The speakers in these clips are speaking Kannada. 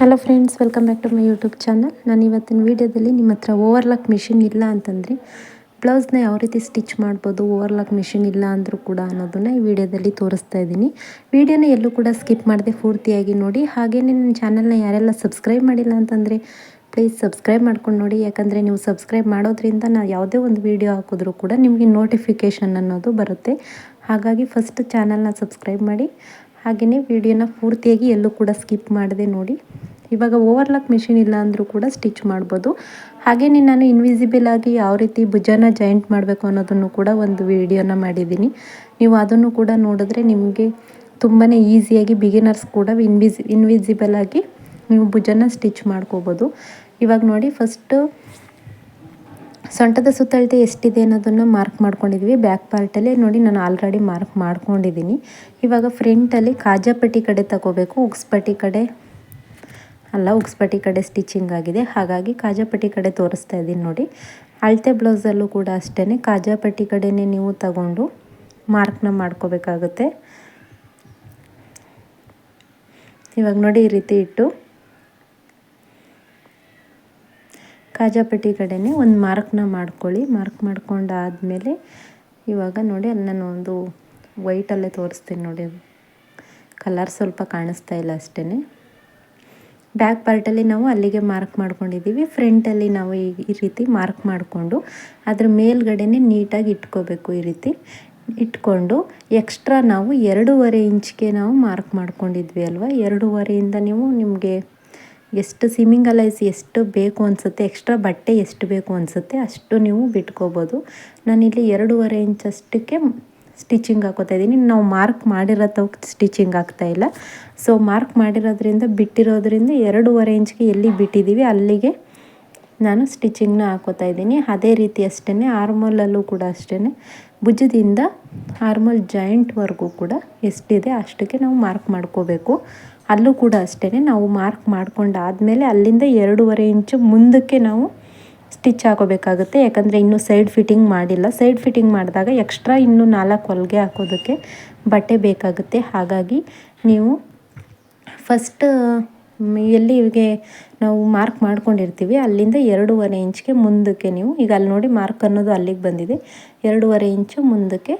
Hello friends welcome back to my YouTube channel ನಾನು ಇವತ್ತಿನ ವೀಡಿಯೋದಲ್ಲಿ ನಿಮ್ಮ ಹತ್ರ ಓವರ್ಲಾಕ್ ಮಿಷಿನ್ ಇಲ್ಲ ಅಂತಂದರೆ ಬ್ಲೌಸ್ನ ಯಾವ ರೀತಿ ಸ್ಟಿಚ್ ಮಾಡ್ಬೋದು ಓವರ್ಲಾಕ್ ಮಿಷಿನ್ ಇಲ್ಲ ಅಂದರೂ ಕೂಡ ಅನ್ನೋದನ್ನು ಈ ವಿಡಿಯೋದಲ್ಲಿ ತೋರಿಸ್ತಾ ಇದ್ದೀನಿ. ವಿಡಿಯೋನ ಎಲ್ಲೂ ಕೂಡ ಸ್ಕಿಪ್ ಮಾಡದೆ ಪೂರ್ತಿಯಾಗಿ ನೋಡಿ. ಹಾಗೆಯೇ ನನ್ನ ಚಾನಲ್ನ ಯಾರೆಲ್ಲ ಸಬ್ಸ್ಕ್ರೈಬ್ ಮಾಡಿಲ್ಲ ಅಂತಂದರೆ ಪ್ಲೀಸ್ ಸಬ್ಸ್ಕ್ರೈಬ್ ಮಾಡ್ಕೊಂಡು ನೋಡಿ. ಯಾಕಂದರೆ ನೀವು ಸಬ್ಸ್ಕ್ರೈಬ್ ಮಾಡೋದ್ರಿಂದ ನಾವು ಯಾವುದೇ ಒಂದು ವೀಡಿಯೋ ಹಾಕಿದ್ರೂ ಕೂಡ ನಿಮಗೆ ನೋಟಿಫಿಕೇಷನ್ ಅನ್ನೋದು ಬರುತ್ತೆ. ಹಾಗಾಗಿ ಫಸ್ಟ್ ಚಾನಲ್ನ ಸಬ್ಸ್ಕ್ರೈಬ್ ಮಾಡಿ. ಹಾಗೆಯೇ ವಿಡಿಯೋನ ಪೂರ್ತಿಯಾಗಿ ಎಲ್ಲೂ ಕೂಡ ಸ್ಕಿಪ್ ಮಾಡಿದೆ ನೋಡಿ. ಇವಾಗ ಓವರ್ಲಾಕ್ ಮಿಷಿನ್ ಇಲ್ಲ ಅಂದರೂ ಕೂಡ ಸ್ಟಿಚ್ ಮಾಡ್ಬೋದು. ಹಾಗೆಯೇ ನಾನು ಇನ್ವಿಸಿಬಲ್ ಆಗಿ ಯಾವ ರೀತಿ ಭುಜನ ಜಾಯಿಂಟ್ ಮಾಡಬೇಕು ಅನ್ನೋದನ್ನು ಕೂಡ ಒಂದು ವಿಡಿಯೋನ ಮಾಡಿದ್ದೀನಿ. ನೀವು ಅದನ್ನು ಕೂಡ ನೋಡಿದ್ರೆ ನಿಮಗೆ ತುಂಬಾ ಈಸಿಯಾಗಿ ಬಿಗಿನರ್ಸ್ ಕೂಡ ಇನ್ವಿಸಿ ಇನ್ವಿಸಿಬಲ್ ಆಗಿ ನೀವು ಭುಜನ ಸ್ಟಿಚ್ ಮಾಡ್ಕೋಬೋದು. ಇವಾಗ ನೋಡಿ ಫಸ್ಟು ಸೊಂಟದ ಸುತ್ತಳತೆ ಎಷ್ಟಿದೆ ಅನ್ನೋದನ್ನು ಮಾರ್ಕ್ ಮಾಡ್ಕೊಂಡಿದ್ದೀವಿ ಬ್ಯಾಕ್ ಪಾರ್ಟಲ್ಲಿ ನೋಡಿ ನಾನು ಆಲ್ರೆಡಿ ಮಾರ್ಕ್ ಮಾಡ್ಕೊಂಡಿದ್ದೀನಿ ಇವಾಗ ಫ್ರಂಟಲ್ಲಿ ಕಾಜಾಪಟ್ಟಿ ಕಡೆ ತಗೋಬೇಕು. ಉಕ್ಸ್ಪಟ್ಟಿ ಕಡೆ ಅಲ್ಲ ಉಕ್ಸ್ಪಟ್ಟಿ ಕಡೆ ಸ್ಟಿಚಿಂಗ್ ಆಗಿದೆ. ಹಾಗಾಗಿ ಕಾಜಾಪಟ್ಟಿ ಕಡೆ ತೋರಿಸ್ತಾ ಇದ್ದೀನಿ ನೋಡಿ. ಅಳತೆ ಬ್ಲೌಸಲ್ಲೂ ಕೂಡ ಅಷ್ಟೇ ಕಾಜಾಪಟ್ಟಿ ಕಡೆನೇ ನೀವು ತಗೊಂಡು ಮಾರ್ಕ್ನ ಮಾಡ್ಕೋಬೇಕಾಗುತ್ತೆ. ಇವಾಗ ನೋಡಿ ಈ ರೀತಿ ಇಟ್ಟು ಕಾಜಾಪಟ್ಟಿ ಕಡೆನೇ ಒಂದು ಮಾರ್ಕ್ನ ಮಾಡ್ಕೊಳ್ಳಿ. ಮಾರ್ಕ್ ಮಾಡ್ಕೊಂಡಾದಮೇಲೆ ಇವಾಗ ನೋಡಿ ಅಲ್ಲಿ ನಾನು ಒಂದು ವೈಟಲ್ಲೇ ತೋರಿಸ್ತೀನಿ ನೋಡಿ. ಕಲರ್ ಸ್ವಲ್ಪ ಕಾಣಿಸ್ತಾ ಇಲ್ಲ ಅಷ್ಟೇ ಬ್ಯಾಕ್ ಪಾರ್ಟಲ್ಲಿ ನಾವು ಅಲ್ಲಿಗೆ ಮಾರ್ಕ್ ಮಾಡ್ಕೊಂಡಿದ್ದೀವಿ. ಫ್ರಂಟಲ್ಲಿ ನಾವು ಈ ಈ ರೀತಿ ಮಾರ್ಕ್ ಮಾಡಿಕೊಂಡು ಅದ್ರ ಮೇಲ್ಗಡೆನೇ ನೀಟಾಗಿ ಇಟ್ಕೋಬೇಕು ಈ ರೀತಿ. ಇಟ್ಕೊಂಡು ಎಕ್ಸ್ಟ್ರಾ ನಾವು ಎರಡೂವರೆ ಇಂಚ್ಗೆ ನಾವು ಮಾರ್ಕ್ ಮಾಡ್ಕೊಂಡಿದ್ವಿ ಅಲ್ವಾ? ಎರಡೂವರೆಯಿಂದ ನೀವು ನಿಮಗೆ ಎಷ್ಟು ಸಿಮ್ಮಿಂಗ್ ಅಲೈಸ್ ಎಷ್ಟು ಬೇಕು ಅನಿಸುತ್ತೆ ಎಕ್ಸ್ಟ್ರಾ ಬಟ್ಟೆ ಎಷ್ಟು ಬೇಕು ಅನಿಸುತ್ತೆ, ಅಷ್ಟು ನೀವು ಬಿಟ್ಕೋಬೋದು. ನಾನಿಲ್ಲಿ ಎರಡೂವರೆ ಇಂಚ್ ಅಷ್ಟಕ್ಕೆ ಸ್ಟಿಚಿಂಗ್ ಹಾಕೋತಾ ಇದ್ದೀನಿ. ನಾವು ಮಾರ್ಕ್ ಮಾಡಿರೋ ಸ್ಟಿಚಿಂಗ್ ಇಲ್ಲ. ಸೊ ಮಾರ್ಕ್ ಮಾಡಿರೋದ್ರಿಂದ, ಬಿಟ್ಟಿರೋದ್ರಿಂದ ಎರಡೂವರೆ ಇಂಚ್ಗೆ ಎಲ್ಲಿ ಬಿಟ್ಟಿದ್ದೀವಿ, ಅಲ್ಲಿಗೆ ನಾನು ಸ್ಟಿಚಿಂಗ್ನ ಹಾಕೋತಾ ಇದ್ದೀನಿ. ಅದೇ ರೀತಿ ಅಷ್ಟೇ ಆರ್ಮೋಲಲ್ಲೂ ಕೂಡ ಅಷ್ಟೇ ಭುಜದಿಂದ ಆರ್ಮೋಲ್ ಜಾಯಿಂಟ್ವರೆಗೂ ಕೂಡ ಎಷ್ಟಿದೆ ಅಷ್ಟಕ್ಕೆ ನಾವು ಮಾರ್ಕ್ ಮಾಡ್ಕೋಬೇಕು. ಅಲ್ಲೂ ಕೂಡ ಅಷ್ಟೇ ನಾವು ಮಾರ್ಕ್ ಮಾಡ್ಕೊಂಡಾದಮೇಲೆ ಅಲ್ಲಿಂದ ಎರಡೂವರೆ ಇಂಚು ಮುಂದಕ್ಕೆ ನಾವು ಸ್ಟಿಚ್ ಹಾಕೋಬೇಕಾಗುತ್ತೆ. ಯಾಕಂದರೆ ಇನ್ನೂ ಸೈಡ್ ಫಿಟ್ಟಿಂಗ್ ಮಾಡಿಲ್ಲ. ಸೈಡ್ ಫಿಟ್ಟಿಂಗ್ ಮಾಡಿದಾಗ ಎಕ್ಸ್ಟ್ರಾ ಇನ್ನೂ ನಾಲ್ಕು ಹೊಲಿಗೆ ಹಾಕೋದಕ್ಕೆ ಬಟ್ಟೆ ಬೇಕಾಗುತ್ತೆ. ಹಾಗಾಗಿ ನೀವು ಫಸ್ಟ್ ಎಲ್ಲಿಗೆ ನಾವು ಮಾರ್ಕ್ ಮಾಡ್ಕೊಂಡಿರ್ತೀವಿ ಅಲ್ಲಿಂದ ಎರಡೂವರೆ ಇಂಚ್ಗೆ ಮುಂದಕ್ಕೆ ನೀವು, ಈಗ ಅಲ್ಲಿ ನೋಡಿ ಮಾರ್ಕ್ ಅನ್ನೋದು ಅಲ್ಲಿಗೆ ಬಂದಿದೆ. ಎರಡೂವರೆ ಇಂಚು ಮುಂದಕ್ಕೆ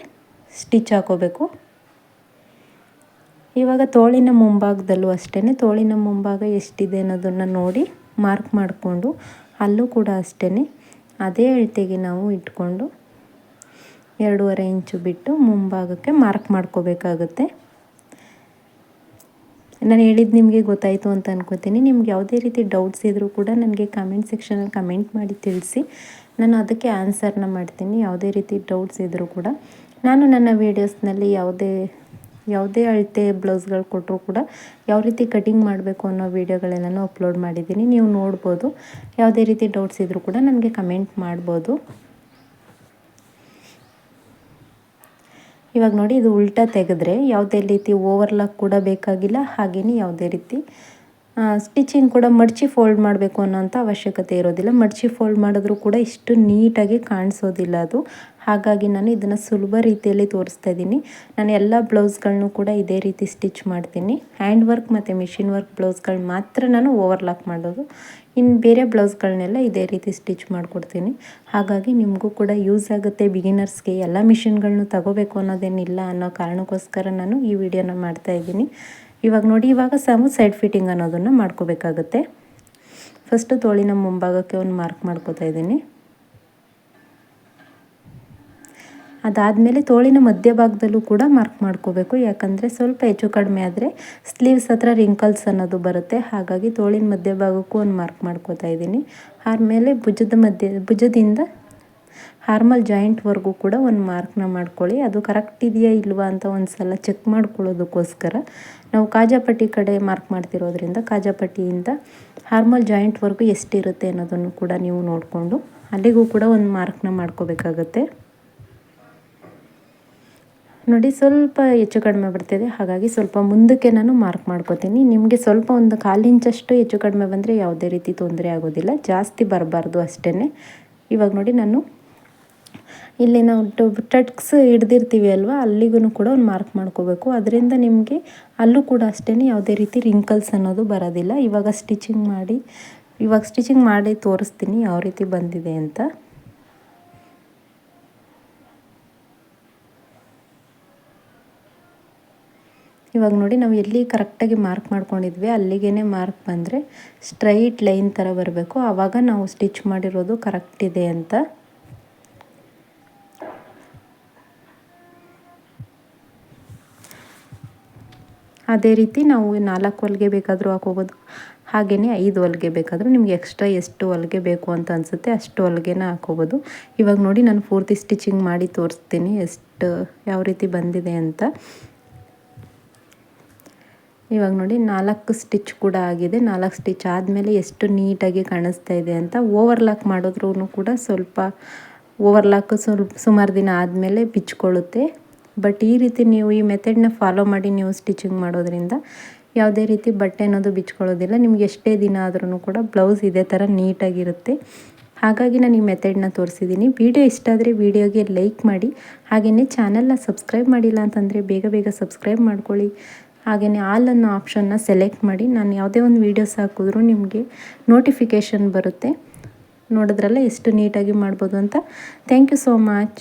ಸ್ಟಿಚ್ ಹಾಕೋಬೇಕು. ಇವಾಗ ತೋಳಿನ ಮುಂಭಾಗದಲ್ಲೂ ಅಷ್ಟೇ ತೋಳಿನ ಮುಂಭಾಗ ಎಷ್ಟಿದೆ ಅನ್ನೋದನ್ನು ನೋಡಿ ಮಾರ್ಕ್ ಮಾಡಿಕೊಂಡು ಅಲ್ಲೂ ಕೂಡ ಅಷ್ಟೇ ಅದೇ ಅಳತೆಗೆ ನಾವು ಇಟ್ಕೊಂಡು ಎರಡೂವರೆ ಇಂಚು ಬಿಟ್ಟು ಮುಂಭಾಗಕ್ಕೆ ಮಾರ್ಕ್ ಮಾಡ್ಕೋಬೇಕಾಗುತ್ತೆ. ನಾನು ಹೇಳಿದ್ದು ನಿಮಗೆ ಗೊತ್ತಾಯಿತು ಅಂತ ಅನ್ಕೋತೀನಿ. ನಿಮ್ಗೆ ಯಾವುದೇ ರೀತಿ ಡೌಟ್ಸ್ ಇದ್ದರೂ ಕೂಡ ನನಗೆ ಕಮೆಂಟ್ ಸೆಕ್ಷನಲ್ಲಿ ಕಮೆಂಟ್ ಮಾಡಿ ತಿಳಿಸಿ. ನಾನು ಅದಕ್ಕೆ ಆನ್ಸರ್ನ ಮಾಡ್ತೀನಿ. ಯಾವುದೇ ರೀತಿ ಡೌಟ್ಸ್ ಇದ್ದರೂ ಕೂಡ. ನಾನು ನನ್ನ ವೀಡಿಯೋಸ್ನಲ್ಲಿ ಯಾವುದೇ ಯಾವುದೇ ಅಳತೆ ಬ್ಲೌಸ್ಗಳು ಕೊಟ್ಟರು ಕೂಡ ಯಾವ ರೀತಿ ಕಟಿಂಗ್ ಮಾಡಬೇಕು ಅನ್ನೋ ವೀಡಿಯೋಗಳೆಲ್ಲನೂ ಅಪ್ಲೋಡ್ ಮಾಡಿದ್ದೀನಿ. ನೀವು ನೋಡ್ಬೋದು. ಯಾವುದೇ ರೀತಿ ಡೌಟ್ಸ್ ಇದ್ದರೂ ಕೂಡ ನನಗೆ ಕಮೆಂಟ್ ಮಾಡ್ಬೋದು. ಇವಾಗ ನೋಡಿ, ಇದು ಉಲ್ಟಾ ತೆಗೆದ್ರೆ ಯಾವುದೇ ರೀತಿ ಓವರ್ಲಾಕ್ ಕೂಡ ಬೇಕಾಗಿಲ್ಲ. ಹಾಗೆಯೇ ಯಾವುದೇ ರೀತಿ ಸ್ಟಿಚಿಂಗ್ ಕೂಡ ಮಡಚಿ ಫೋಲ್ಡ್ ಮಾಡಬೇಕು ಅನ್ನೋಂಥ ಅವಶ್ಯಕತೆ ಇರೋದಿಲ್ಲ. ಮಡಚಿ ಫೋಲ್ಡ್ ಮಾಡಿದ್ರೂ ಕೂಡ ಇಷ್ಟು ನೀಟಾಗಿ ಕಾಣಿಸೋದಿಲ್ಲ ಅದು. ಹಾಗಾಗಿ ನಾನು ಇದನ್ನು ಸುಲಭ ರೀತಿಯಲ್ಲಿ ತೋರಿಸ್ತಾ ಇದ್ದೀನಿ. ನಾನು ಎಲ್ಲ ಬ್ಲೌಸ್ಗಳನ್ನೂ ಕೂಡ ಇದೇ ರೀತಿ ಸ್ಟಿಚ್ ಮಾಡ್ತೀನಿ. ಹ್ಯಾಂಡ್ ವರ್ಕ್ ಮತ್ತು ಮಿಷಿನ್ ವರ್ಕ್ ಬ್ಲೌಸ್ಗಳು ಮಾತ್ರ ನಾನು ಓವರ್ಲಾಕ್ ಮಾಡೋದು. ಇನ್ನು ಬೇರೆ ಬ್ಲೌಸ್ಗಳನ್ನೆಲ್ಲ ಇದೇ ರೀತಿ ಸ್ಟಿಚ್ ಮಾಡಿಕೊಡ್ತೀನಿ. ಹಾಗಾಗಿ ನಿಮಗೂ ಕೂಡ ಯೂಸ್ ಆಗುತ್ತೆ ಬಿಗಿನರ್ಸ್ಗೆ ಎಲ್ಲ ಮಿಷಿನ್ಗಳನ್ನೂ ತಗೋಬೇಕು ಅನ್ನೋದೇನಿಲ್ಲ ಅನ್ನೋ ಕಾರಣಕ್ಕೋಸ್ಕರ ನಾನು ಈ ವಿಡಿಯೋನ ಮಾಡ್ತಾಯಿದ್ದೀನಿ ಇವಾಗ ನೋಡಿ, ಇವಾಗ ಸಾಮು ಸೈಡ್ ಫಿಟ್ಟಿಂಗ್ ಅನ್ನೋದನ್ನು ಮಾಡ್ಕೋಬೇಕಾಗುತ್ತೆ. ಫಸ್ಟು ತೋಳಿನ ಮುಂಭಾಗಕ್ಕೆ ಒಂದು ಮಾರ್ಕ್ ಮಾಡ್ಕೋತಾ ಇದ್ದೀನಿ. ಅದಾದಮೇಲೆ ತೋಳಿನ ಮಧ್ಯಭಾಗದಲ್ಲೂ ಕೂಡ ಮಾರ್ಕ್ ಮಾಡ್ಕೋಬೇಕು. ಯಾಕಂದರೆ ಸ್ವಲ್ಪ ಹೆಚ್ಚು ಕಡಿಮೆ ಆದರೆ ಸ್ಲೀವ್ಸ್ ಹತ್ರ ರಿಂಕಲ್ಸ್ ಅನ್ನೋದು ಬರುತ್ತೆ. ಹಾಗಾಗಿ ತೋಳಿನ ಮಧ್ಯಭಾಗಕ್ಕೂ ಒಂದು ಮಾರ್ಕ್ ಮಾಡ್ಕೋತಾ ಇದ್ದೀನಿ. ಆದಮೇಲೆ ಭುಜದ ಮಧ್ಯ, ಭುಜದಿಂದ ಹಾರ್ಮಲ್ ಜಾಯಿಂಟ್ವರೆಗೂ ಕೂಡ ಒಂದು ಮಾರ್ಕ್ನ ಮಾಡ್ಕೊಳ್ಳಿ. ಅದು ಕರೆಕ್ಟ್ ಇದೆಯಾ ಇಲ್ವಾ ಅಂತ ಒಂದು ಸಲ ಚೆಕ್ ಮಾಡ್ಕೊಳ್ಳೋದಕ್ಕೋಸ್ಕರ ನಾವು ಕಾಜಾಪಟ್ಟಿ ಕಡೆ ಮಾರ್ಕ್ ಮಾಡ್ತಿರೋದ್ರಿಂದ ಕಾಜಾಪಟ್ಟಿಯಿಂದ ಹಾರ್ಮಲ್ ಜಾಯಿಂಟ್ವರೆಗೂ ಎಷ್ಟಿರುತ್ತೆ ಅನ್ನೋದನ್ನು ಕೂಡ ನೀವು ನೋಡಿಕೊಂಡು ಅಲ್ಲಿಗೂ ಕೂಡ ಒಂದು ಮಾರ್ಕ್ನ ಮಾಡ್ಕೋಬೇಕಾಗತ್ತೆ. ನೋಡಿ ಸ್ವಲ್ಪ ಹೆಚ್ಚು ಕಡಿಮೆ ಬರ್ತಿದೆ. ಹಾಗಾಗಿ ಸ್ವಲ್ಪ ಮುಂದಕ್ಕೆ ನಾನು ಮಾರ್ಕ್ ಮಾಡ್ಕೋತೀನಿ. ನಿಮಗೆ ಸ್ವಲ್ಪ ಒಂದು ಕಾಲಿಂಚಷ್ಟು ಹೆಚ್ಚು ಕಡಿಮೆ ಬಂದರೆ ಯಾವುದೇ ರೀತಿ ತೊಂದರೆ ಆಗೋದಿಲ್ಲ. ಜಾಸ್ತಿ ಬರಬಾರ್ದು ಅಷ್ಟೇ ಇವಾಗ ನೋಡಿ ನಾನು ಇಲ್ಲಿ ನಾವು ಟಟ್ಕ್ಸ್ ಹಿಡ್ದಿರ್ತೀವಿ ಅಲ್ವಾ ಅಲ್ಲಿಗೂ ಕೂಡ ಒಂದು ಮಾರ್ಕ್ ಮಾಡ್ಕೋಬೇಕು. ಅದರಿಂದ ನಿಮಗೆ ಅಲ್ಲೂ ಕೂಡ ಅಷ್ಟೇ ಯಾವುದೇ ರೀತಿ ರಿಂಕಲ್ಸ್ ಅನ್ನೋದು ಬರೋದಿಲ್ಲ. ಇವಾಗ ಸ್ಟಿಚಿಂಗ್ ಮಾಡಿ, ಇವಾಗ ಸ್ಟಿಚಿಂಗ್ ಮಾಡಿ ತೋರಿಸ್ತೀನಿ ಯಾವ ರೀತಿ ಬಂದಿದೆ ಅಂತ. ಇವಾಗ ನೋಡಿ, ನಾವು ಎಲ್ಲಿ ಕರೆಕ್ಟಾಗಿ ಮಾರ್ಕ್ ಮಾಡ್ಕೊಂಡಿದ್ವಿ ಅಲ್ಲಿಗೇ ಮಾರ್ಕ್ ಬಂದರೆ ಸ್ಟ್ರೈಟ್ ಲೈನ್ ಥರ ಬರಬೇಕು. ಆವಾಗ ನಾವು ಸ್ಟಿಚ್ ಮಾಡಿರೋದು ಕರೆಕ್ಟ್ ಇದೆ ಅಂತ. ಅದೇ ರೀತಿ ನಾವು ನಾಲ್ಕು ಹೊಲಿಗೆ ಬೇಕಾದರೂ ಹಾಕೋಬೋದು ಹಾಗೆಯೇ ಐದು ಹೊಲಿಗೆ ಬೇಕಾದರೂ ನಿಮ್ಗೆ ಎಕ್ಸ್ಟ್ರಾ ಎಷ್ಟು ಹೊಲಿಗೆ ಬೇಕು ಅಂತ ಅನಿಸುತ್ತೆ ಅಷ್ಟು ಹೊಲಿಗೆನ ಹಾಕೋಬೋದು ಇವಾಗ ನೋಡಿ ನಾನು ಪೂರ್ತಿ ಸ್ಟಿಚಿಂಗ್ ಮಾಡಿ ತೋರಿಸ್ತೀನಿ ಎಷ್ಟು ಯಾವ ರೀತಿ ಬಂದಿದೆ ಅಂತ. ಇವಾಗ ನೋಡಿ ನಾಲ್ಕು ಸ್ಟಿಚ್ ಕೂಡ ಆಗಿದೆ. ನಾಲ್ಕು ಸ್ಟಿಚ್ ಆದಮೇಲೆ ಎಷ್ಟು ನೀಟಾಗಿ ಕಾಣಿಸ್ತಾ ಇದೆ ಅಂತ ಓವರ್ಲಾಕ್ ಮಾಡಿದ್ರೂ ಕೂಡ ಸ್ವಲ್ಪ ಓವರ್ಲಾಕ್ ಸ್ವಲ್ಪ ಸುಮಾರು ದಿನ ಆದಮೇಲೆ ಬಿಚ್ಕೊಳ್ಳುತ್ತೆ. ಬಟ್ ಈ ರೀತಿ ನೀವು ಈ ಮೆಥಡ್ನ ಫಾಲೋ ಮಾಡಿ ನೀವು ಸ್ಟಿಚಿಂಗ್ ಮಾಡೋದ್ರಿಂದ ಯಾವುದೇ ರೀತಿ ಬಟ್ಟೆ ಅನ್ನೋದು ಬಿಚ್ಕೊಳ್ಳೋದಿಲ್ಲ. ನಿಮ್ಗೆ ಎಷ್ಟೇ ದಿನ ಆದ್ರೂ ಕೂಡ ಬ್ಲೌಸ್ ಇದೇ ಥರ ನೀಟಾಗಿರುತ್ತೆ. ಹಾಗಾಗಿ ನಾನು ಈ ಮೆಥಡ್ನ ತೋರಿಸಿದ್ದೀನಿ ವಿಡಿಯೋ ಇಷ್ಟ ಆದರೆ ವಿಡಿಯೋಗೆ ಲೈಕ್ ಮಾಡಿ. ಹಾಗೆಯೇ ಚಾನಲ್ನ ಸಬ್ಸ್ಕ್ರೈಬ್ ಮಾಡಿಲ್ಲ ಅಂತಂದರೆ ಬೇಗ ಬೇಗ ಸಬ್ಸ್ಕ್ರೈಬ್ ಮಾಡ್ಕೊಳ್ಳಿ. ಹಾಗೆಯೇ ಆಲ್ ಅನ್ನೋ ಆಪ್ಷನ್ನ ಸೆಲೆಕ್ಟ್ ಮಾಡಿ. ನಾನು ಯಾವುದೇ ಒಂದು ವೀಡಿಯೋಸ್ ಹಾಕಿದ್ರೂ ನಿಮಗೆ ನೋಟಿಫಿಕೇಷನ್ ಬರುತ್ತೆ. ನೋಡಿದ್ರಲ್ಲ ಎಷ್ಟು ನೀಟಾಗಿ ಮಾಡ್ಬೋದು ಅಂತ. Thank you so much